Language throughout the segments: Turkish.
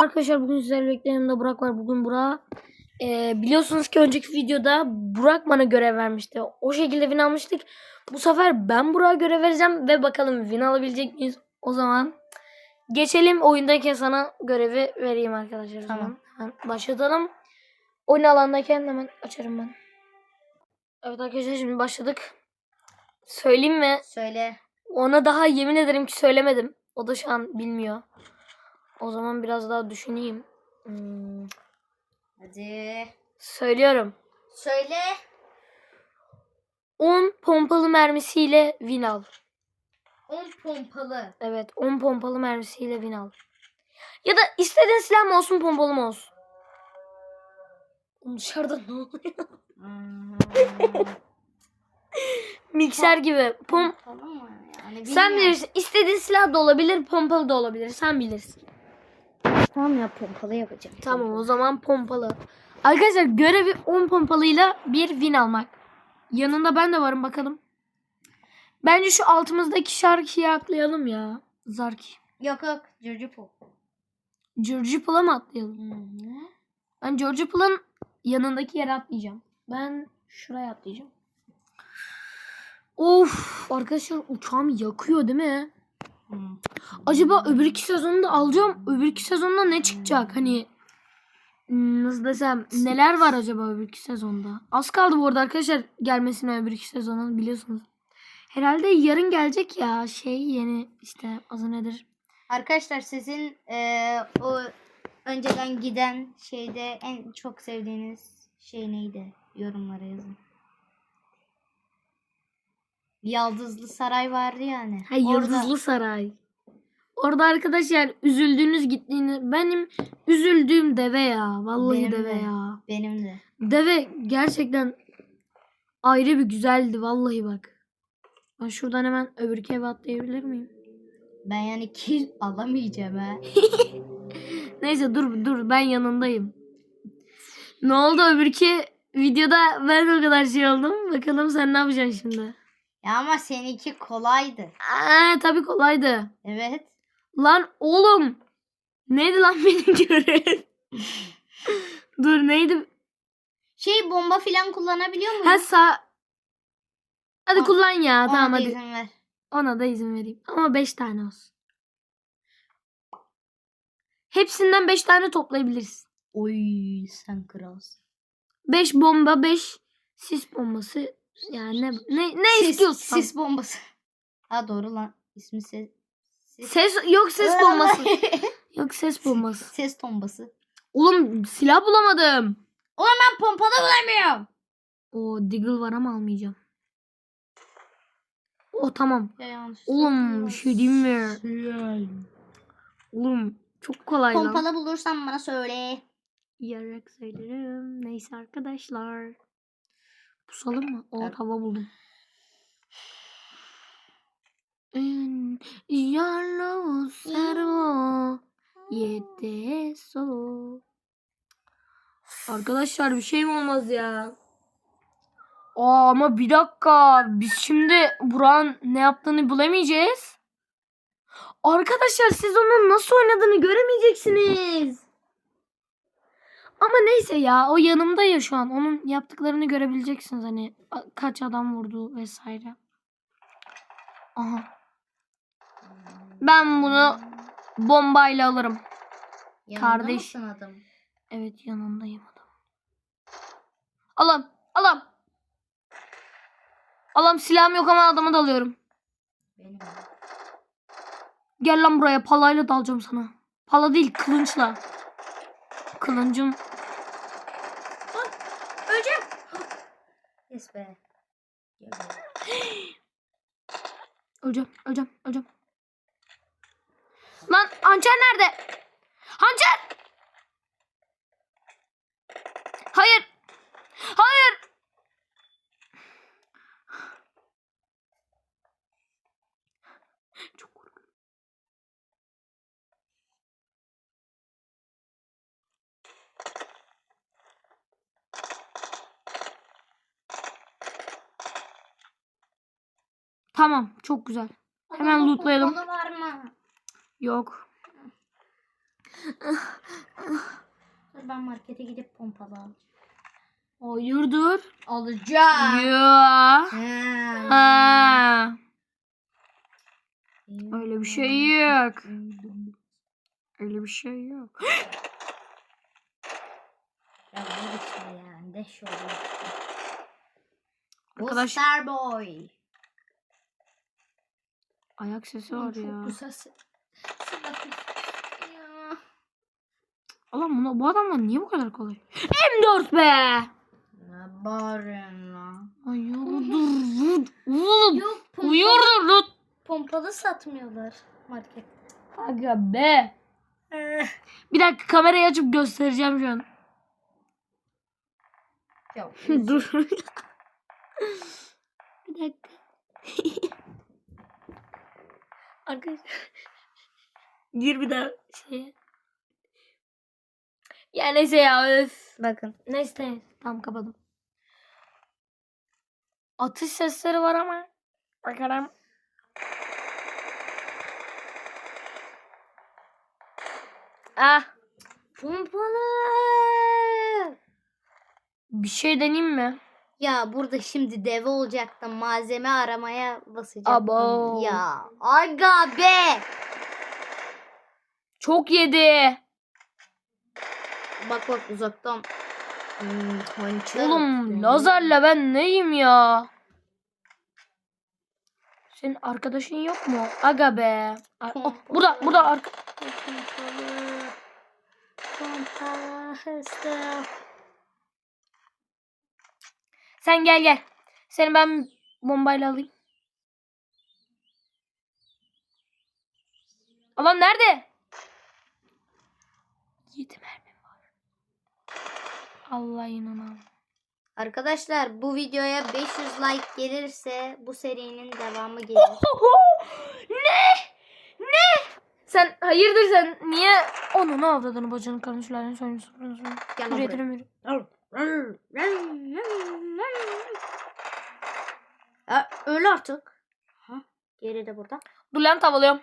arkadaşlar bugün sizlerle birlikte yanımda Burak var. Bugün Burak e, biliyorsunuz ki önceki videoda Burak bana görev vermişti. O şekilde win almıştık. Bu sefer ben Burak'a görev vereceğim ve bakalım win alabilecek miyiz? O zaman geçelim oyundayken sana görevi vereyim arkadaşlar. Tamam. Hemen başlatalım. Oyun alandayken hemen açarım ben. Evet arkadaşlar şimdi başladık. Söyleyeyim mi? Söyle. Ona daha yemin ederim ki söylemedim. O da şu an bilmiyor. O zaman biraz daha düşüneyim. Hmm, Hadi. söylüyorum. Söyle. 10 pompalı mermisiyle win al. 10 pompalı. Evet 10 pompalı mermisiyle win al. Ya da istediğin silah mı olsun pompalı mı olsun? Dışarıda ne oluyor? Hmm. Mikser gibi. Pom Pompalı mı? Yani Sen bilmiyorum. bilirsin. İstediğin silah da olabilir, pompalı da olabilir. Sen bilirsin. Tamam ya pompalı yapacağım. Tamam o zaman pompalı. Arkadaşlar görevi 10 pompalıyla bir win almak. Yanında ben de varım bakalım. Bence şu altımızdaki şarkıyı atlayalım ya. Zarki. Yok yok. Cırcı pop. George Pool'a mı atlayalım? Ben George Pool'un yanındaki yere atlayacağım. Ben şuraya atlayacağım. Of arkadaşlar uçağım yakıyor değil mi? Acaba öbür iki sezonda alacağım. Öbür iki sezonda ne çıkacak? Hani hmm, nasıl desem neler var acaba öbür iki sezonda? Az kaldı bu arada arkadaşlar gelmesine öbür iki sezonun biliyorsunuz. Herhalde yarın gelecek ya şey yeni işte adı nedir? Arkadaşlar sizin eee, o önceden giden şeyde en çok sevdiğiniz şey neydi? Yorumlara yazın. Yaldızlı Saray vardı yani. Ha Yıldızlı Saray. Orada arkadaşlar üzüldüğünüz gittiğini benim üzüldüğüm deve ya. Vallahi Benim deve de. ya. Benim de. Deve gerçekten ayrı bir güzeldi vallahi bak. Ben şuradan hemen öbürki eve atlayabilir miyim? Ben yani kill alamayacağım ha. Neyse dur dur ben yanındayım. Ne oldu öbürki videoda ben o kadar şey oldum. Bakalım sen ne yapacaksın şimdi? Ya ama seninki kolaydı. Aa, tabii kolaydı. Evet. Lan oğlum. Neydi lan benim görev? dur neydi? Şey bomba filan kullanabiliyor muyum? Ha sağ. Hadi Aa, kullan ya. Ona tamam da hadi. izin ver. Ona da izin vereyim. Ama 5 tane olsun. Hepsinden 5 tane toplayabiliriz. Oy sen kralsın. 5 bomba, 5 sis bombası. Yani ne ne, ne Sis, istiyorsan. sis bombası. Ha doğru lan. İsmi ses. Ses, Ses yok ses bombası. yok ses bombası. ses tombası. Oğlum silah bulamadım. Oğlum ben pompalı bulamıyorum. O Deagle var ama almayacağım. O tamam. Ya. Oğlum bir şey diyeyim mi? Oğlum çok kolay lan. Pompalı bulursan bana söyle. Yarak söylerim. Neyse arkadaşlar. Pusalım mı? O Evet. hava buldum. Yarlo servo yete so. Arkadaşlar bir şey mi olmaz ya? Aa ama bir dakika. Biz şimdi Burak'ın ne yaptığını bulamayacağız. Arkadaşlar siz onun nasıl oynadığını göremeyeceksiniz. Ama neyse ya o yanımda ya şu an. Onun yaptıklarını görebileceksiniz hani kaç adam vurdu vesaire. Aha. Ben bunu bombayla alırım. Yanında Kardeş. mısın adam? Evet yanındayım adam. Alam alam. Alam silahım yok ama adamı da alıyorum. Benim. Gel lan buraya palayla dalacağım sana. Pala değil kılınçla. Kılıncım. Öleceğim. Yes be. Öleceğim öleceğim öleceğim. Lan hançer nerede? Hançer! Hayır. Çok korkuyorum. Tamam, çok güzel. Hemen lootlayalım. pompalı var mı? Yok. ben markete gidip pompalı alacağım. Hayırdır? Alacağım. Ya. Ha. Ha. Öyle bir şey yok. Öyle bir şey yok. Ya bu bir şey ya. Ne şey oluyor? Arkadaş- Starboy. Ayak sesi var ya. Bu sesi. Ya. Ulan bu adamlar niye bu kadar kolay? M4 be. Ne bağırıyorsun lan? Ay yürüdür. Oğlum. Yok pompalı, Uyurdur. pompalı satmıyorlar markette. Aga be. Bir dakika kamerayı açıp göstereceğim şu an. Ya, Dur. bir dakika. Arkadaşlar. Gir bir daha şeye. Ya neyse ya öf. Bakın. Neyse tamam kapadım. Atış sesleri var ama. Bakalım. Ah Pompalı. bir şey deneyeyim mi? Ya burada şimdi deve olacak da malzeme aramaya basacaktım. Abo. Ya aga be. Çok yedi. Bak bak uzaktan. Hmm, hançer Oğlum atıyor. lazerle ben neyim ya? Senin arkadaşın yok mu? Aga be. Ay, oh, burada burada arka. Pompalı. Pompalı hızlı. Sen gel gel. Seni ben bombayla alayım. Alan nerede? Yedi mermim var. Allah inanamam. Arkadaşlar bu videoya 500 like gelirse bu serinin devamı gelir. ne? Ne? Sen hayırdır sen niye onu ne avradını bacını karın sülaleni söylüyorsun? Gel Yürü buraya. Ya, öl artık. Ha, geri de burada. Dur lan tavalıyorum.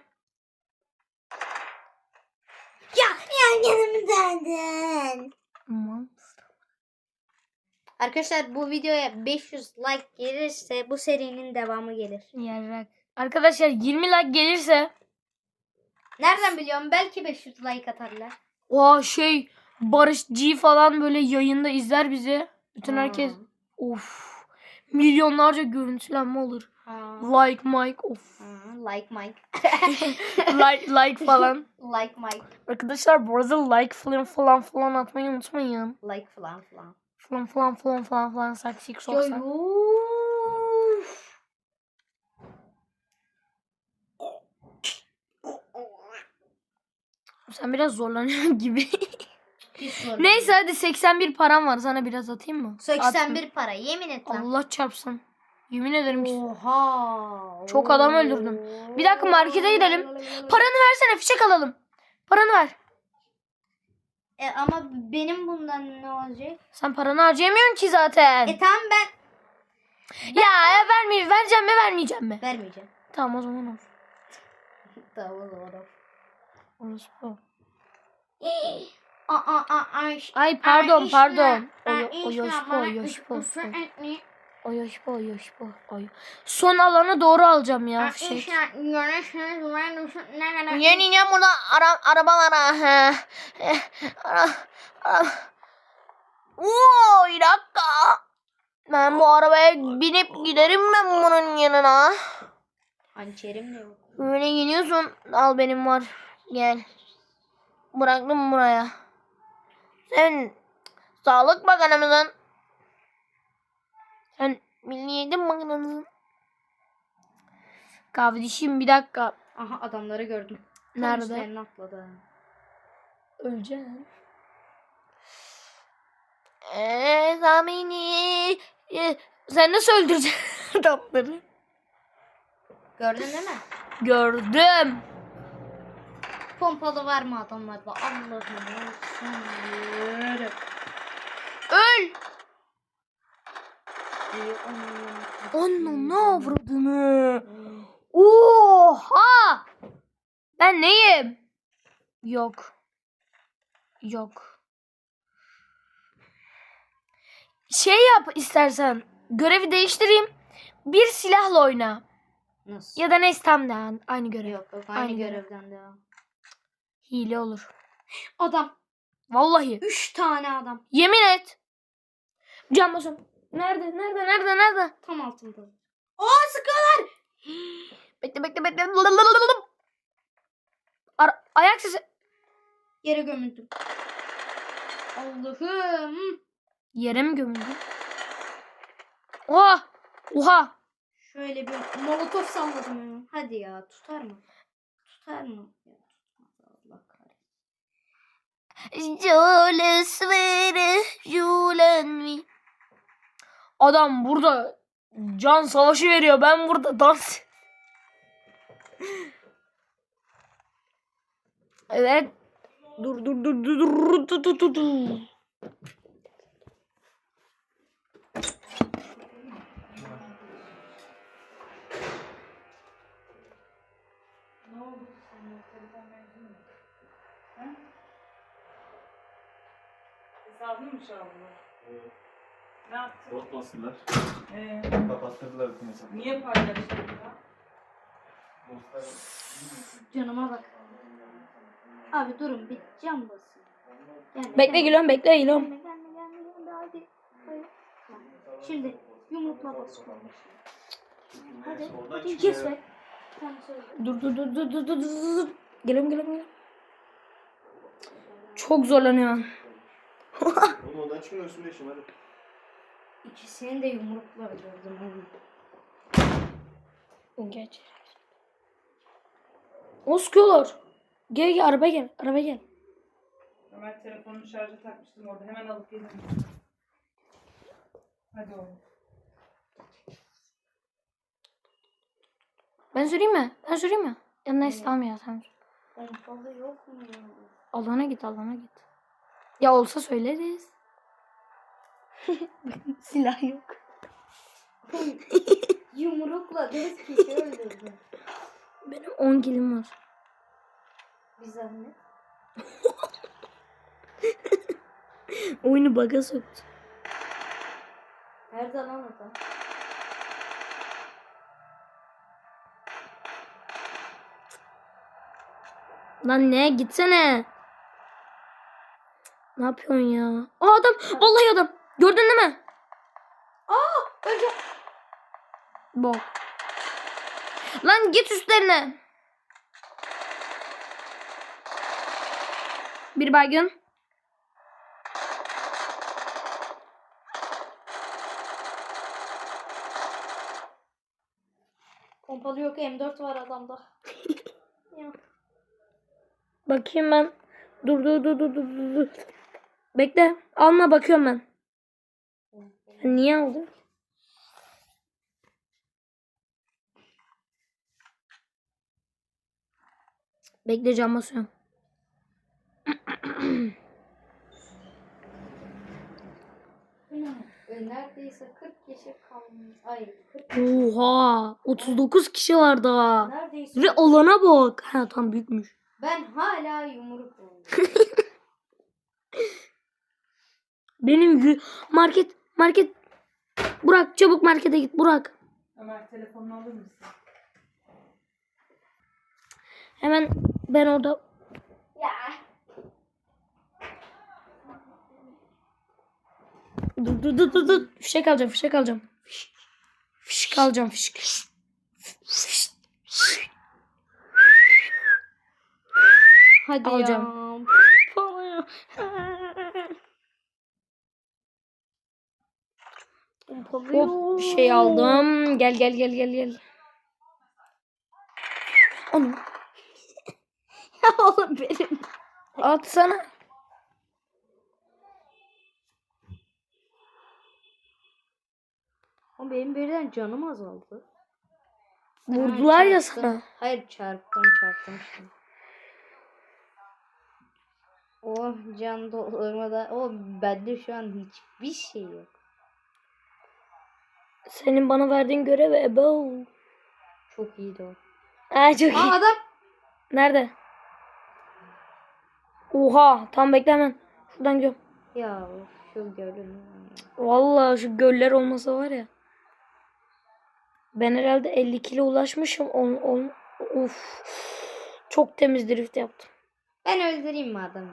Ya yan yanımdan. Aman. Arkadaşlar bu videoya 500 like gelirse bu serinin devamı gelir. Yarrak. Arkadaşlar 20 like gelirse Nereden biliyorum? Belki 500 like atarlar. o şey Barış G falan böyle yayında izler bizi. Bütün herkes of milyonlarca görüntülenme olur. Like Mike of. Like Mike. like like falan. like Mike. Arkadaşlar bu arada like falan falan falan atmayı unutmayın. Like falan falan. Falan falan falan falan falan saksik soksa. Sen biraz zorlanıyorsun gibi. Hiç sorun Neyse hadi 81 param var sana biraz atayım mı? 81 para yemin et lan. Allah çarpsın. Yemin ederim ki. Oha. Çok adam öldürdüm. Bir dakika markete gidelim. Paranı versene fişek alalım. Paranı ver. E, ama benim bundan ne olacak? Sen paranı harcayamıyorsun ki zaten. E tamam ben ya e, vermeyeyim. Vereceğim mi vermeyeceğim mi? vermeyeceğim. Tamam o zaman olsun. Tamam o zaman. Orası bu. Aa, aa, aa, ay, Ay pardon pardon. O, Ay, o işine yoş bu bana o yoş bu. küfür etme. O yoş bu o yoş bu. o Son alanı doğru alacağım ya kadar- Yeni yeni burada ara, araba var ha. He. He. Ara, ara. Oo, bir dakika. Ben bu arabaya binip giderim ben bunun yanına. Hançerim de yok. Böyle geliyorsun. Al benim var. Gel. Bıraktım buraya. Sen Sağlık Bakanımızın sen Milli Eğitim Bakanımızın Kardeşim bir dakika. Aha adamları gördüm. Tam Nerede? üstlerine atladı. Öleceğim. Eee Zamini. Ee, sen nasıl öldüreceksin adamları? Gördün değil mi? Gördüm. Pompalı var mı adamlarda? Allah'ım olsun. Öl. İyi, onu- ne avradını? Oha! Ben neyim? Yok. Yok. Şey yap istersen. Görevi değiştireyim. Bir silahla oyna. Nasıl? Ya da neyse tam da aynı görev. Yok yok aynı, Aynı görev. görevden devam. Hile olur. Adam. Vallahi. Üç tane adam. Yemin et. Can basın. Nerede? Nerede? Nerede? Nerede? Tam altında. Aa sıkıyorlar. Bekle bekle bekle. Ara- ayak sesi. Yere gömüldüm. Allah'ım. Yere mi gömüldü? Oha! Oha! Şöyle bir molotof salladım hemen. Hadi ya tutar mı? Tutar mı? Ya, tutmaz Allah kahretsin. Jules vere Julen? Adam burada can savaşı veriyor. Ben burada dans. evet. Dur dur dur dur dur dur dur dur Hesabını mı çaldılar? Ne yaptın? Bot bastılar. Ee, Kapattırdılar bütün hesabı. niye paylaştın ya? Canıma bak. Abi durun bir cam basın. Gelme, Bekle gelme. geliyorum bekle geliyorum. Gelme gelme gelme gelme hadi. Hayır. Tamam. Şimdi yumrukla basıyorum. Hadi. Hadi kes be. Tamam söyle. Dur dur dur dur dur dur dur dur. Geliyorum geliyorum geliyorum. Çok zorlanıyorum. Oğlum oradan çıkın üstünde işim hadi. İkisini de yumrukla öldürdüm oğlum. Geç. O sıkıyorlar. Gel gel araba gel. Araba gel. Ömer telefonunu şarja takmıştım orada. Hemen alıp gelin. Hadi oğlum. Ben süreyim mi? Ben süreyim mi? Ya neyse tamam ya sen sür. Pompalı yok mu? Alana git alana git. Ya olsa söyleriz. Silah yok. Yumrukla dört kişi öldürdüm. Benim 10 kilim var. Bir zahmet. Oyunu baga soktu. Nerede lan adam? Lan ne gitsene. Ne yapıyorsun ya? Aa adam. Vallahi adam. Gördün değil mi? Önce Bok. Lan git üstlerine. Bir baygın. pompalı yok M4 var adamda. Bakayım ben. Dur dur dur dur dur, dur. Bekle. Alma bakıyorum ben. Niye aldın? Bekle cam basıyorum. Neredeyse 40 kişi kalmış. Ay 40 Oha. 39 kişi var daha. Neredeyse. Ve alana bak. Ha tam büyükmüş. Ben hala yumruk. Benim market market Burak çabuk markete git Burak. Ömer telefonunu alır mısın? Hemen ben orada ya. dur dur dur dur dur fişek alacağım fişek alacağım. Fiş- Fişek alacağım fişek. Hadi Alacağım. ya. Hop bir şey aldım. Gel gel gel gel gel. Onu Ya oğlum benim. atsana. Ama benim birden canım azaldı. Vurdular ya sana. Hayır çarptım çarptım şimdi. Oh can doldurmada. O bende şu an hiçbir şey yok. Senin bana verdiğin görev ebo. Çok iyiydi o. Aa çok Aa iyi. adam. Nerede? Oha tam bekle hemen. Şuradan gidiyorum. Ya of, Şu gölün. Vallahi şu göller olmasa var ya. Ben herhalde 50 kilo ulaşmışım. On, on, of. Çok temiz drift yaptım. Ben öldüreyim mi adamı?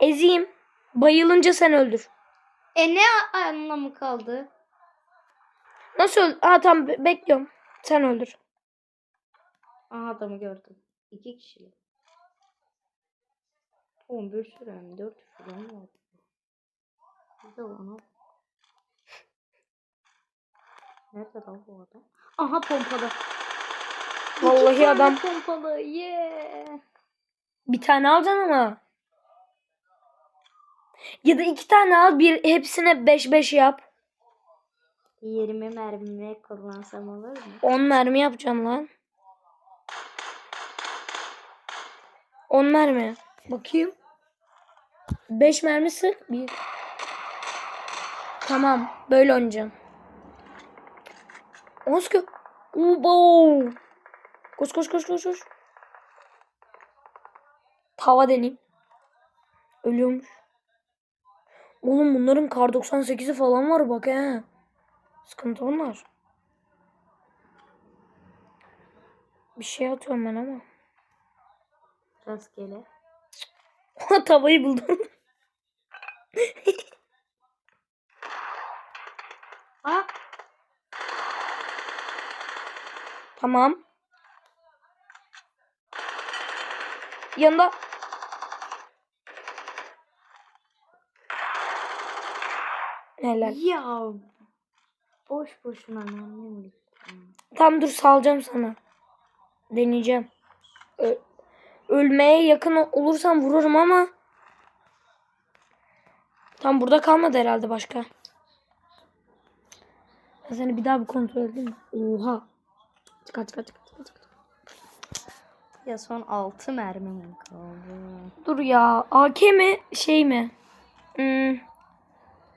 Ezeyim. Bayılınca sen öldür. E ne anlamı kaldı? Nasıl öldür? Aa tamam be- bekliyorum. Sen öldür. Aha adamı gördüm. İki kişi. 11 sürü hem 4 falan var. De ona. Nerede lan bu adam? Aha pompalı. Vallahi İki adam- pompalı. Yeah. Bir tane alacaksın ama. Ya da iki tane al. Bir hepsine 5 5 yap. 20 mermi kullansam olur mu? 10 mermi yapacağım lan. 10 mermi. Bakayım. 5 mermi sık. Bir. Tamam. Böyle oynayacağım. Oska. Ubo. Koş koş koş koş koş. Tava deneyim. Ölüyormuş. Oğlum bunların kar 98'i falan var bak he. Sıkıntı onlar. Bir şey atıyorum ben ama. Rastgele. Tavayı buldum. Ha tamam. Yanında. Helal. ya. Boş boşuna mermim gitti. Tam dur salacağım sana. Deneyeceğim. Ö- ölmeye yakın ol- olursam vururum ama. Tam burada kalmadı herhalde başka. Ben seni bir daha bir kontrol edeyim? Oha. Çıkar çıkar çıkar. çıkar, çıkar. Ya son 6 mermim kaldı. Dur ya. AK mi şey mi? Hmm.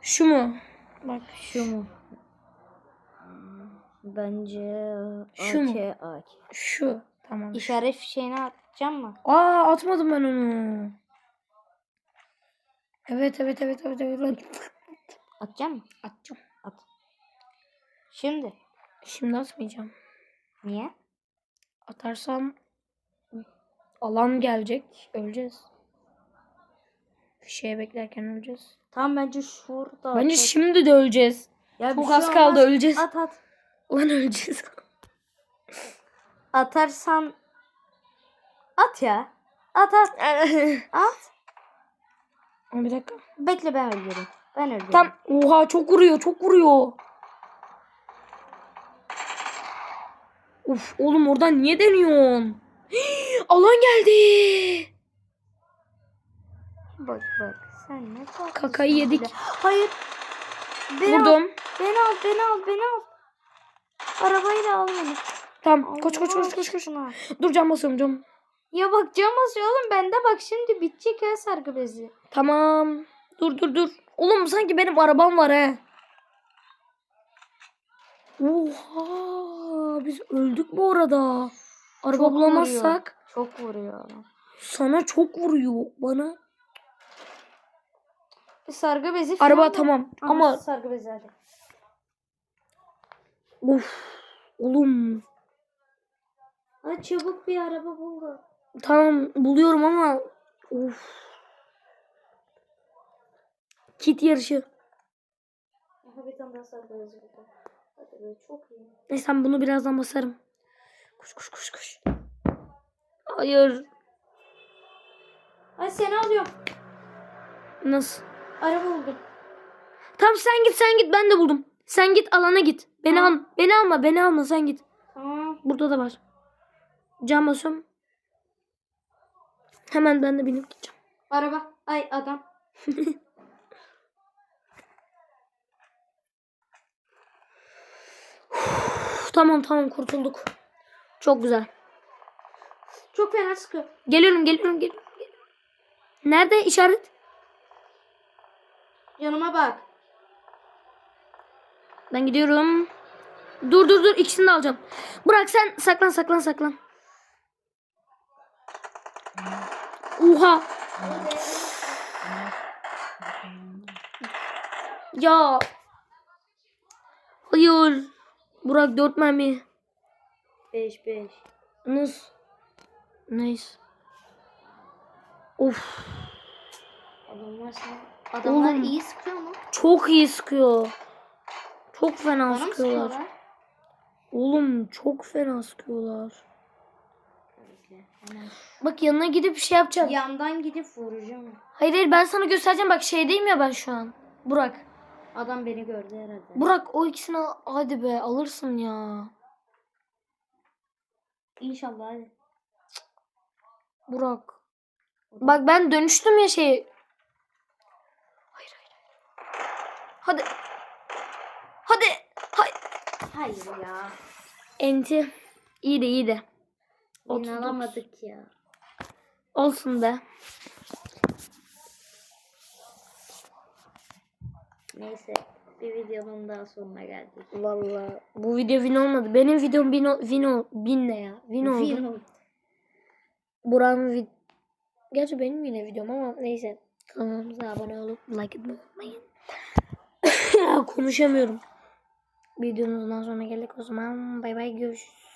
Şu mu? Bak Şu mu? Bence Şu mu? AK, AK. şu. Tamam. İşaret fişeğini atacağım mı? Aa atmadım ben onu. Evet evet evet evet evet. Atacağım mı? Atacağım. At. Şimdi. Şimdi atmayacağım. Niye? Atarsam alan gelecek. Öleceğiz. Fişeğe beklerken öleceğiz. Tam bence şurada. Bence at. şimdi de öleceğiz. Ya Çok şey az kaldı öleceğiz. At at. Ulan öleceğiz. Atarsan at ya. At at. At. Bir dakika. Bekle ben öldüreyim. Ben öldüreyim. Tam oha çok vuruyor çok vuruyor. Uf oğlum oradan niye deniyorsun? Alan geldi. Bak bak. Sen ne. Kakayı yedik. Hayır. Beni al. Vurdum. Beni al. Beni al. Beni al. Arabayı da al beni. Tamam koş koş Allah koş koş koş. aşkına. Dur cam basıyorum cam. Ya bak cam basıyor oğlum. Bende bak şimdi bitecek ya sargı bezi. Tamam. Dur dur dur. Oğlum sanki benim arabam var he. Oha biz öldük bu arada. Araba Çok bulamazsak Çok vuruyor sana çok vuruyor bana. Sargı bezi Araba var. tamam Aha, ama sargı bezi hadi. Of oğlum Hadi çabuk bir araba bul da. tamam buluyorum ama of. Kit yarışı. Aha bir tane daha bezi burada. Hadi be çok iyi. Neyse ben bunu birazdan basarım. Koş koş koş koş. Hayır. Hadi seni alıyorum. Nasıl? Araba buldum. Tamam sen git sen git ben de buldum. Sen git alana git. Beni al beni alma beni alma sen git. Tamam. Burada da var. Cam basıyorum. Hemen ben de binip gideceğim. Araba. Ay adam. Tamam tamam kurtulduk. Çok güzel. Çok fena sıkıyor. Geliyorum geliyorum. geliyorum. Nerede işaret? Yanıma bak. Ben gidiyorum. Dur dur dur ikisini de alacağım. Bırak sen saklan saklan saklan. Oha. Ya. Hayır. Burak dört mermi. 5 5. Nasıl? Neyse. Of. Adamlar sana... Adamlar Oğlum. iyi sıkıyor mu? Çok iyi sıkıyor. Çok fena Bana sıkıyorlar. sıkıyorlar? Oğlum çok fena sıkıyorlar. Bak yanına gidip bir şey yapacağım. Yandan gidip vuracağım. Hayır hayır ben sana göstereceğim. Bak şeydeyim ya ben şu an. Burak. Adam beni gördü herhalde. Burak o ikisini al- hadi be alırsın ya. İnşallah hadi. Burak. Bak ben dönüştüm ya şey. Hayır hayır. Hadi. Hayır. Ya. Enti. İyi de iyi de. Win 39. alamadık ya. Olsun be. Neyse. Bir videonun daha sonuna geldik. Vallahi bu video win olmadı. Benim videom bin, o- win, ol, bin ne ya? Win oldu. Win Burak'ın vid... Gerçi benim yine videom ama neyse. Kanalımıza abone olup like etmeyi unutmayın. Konuşamıyorum. Videomuzdan sonra geldik o zaman. Bay bay görüşürüz.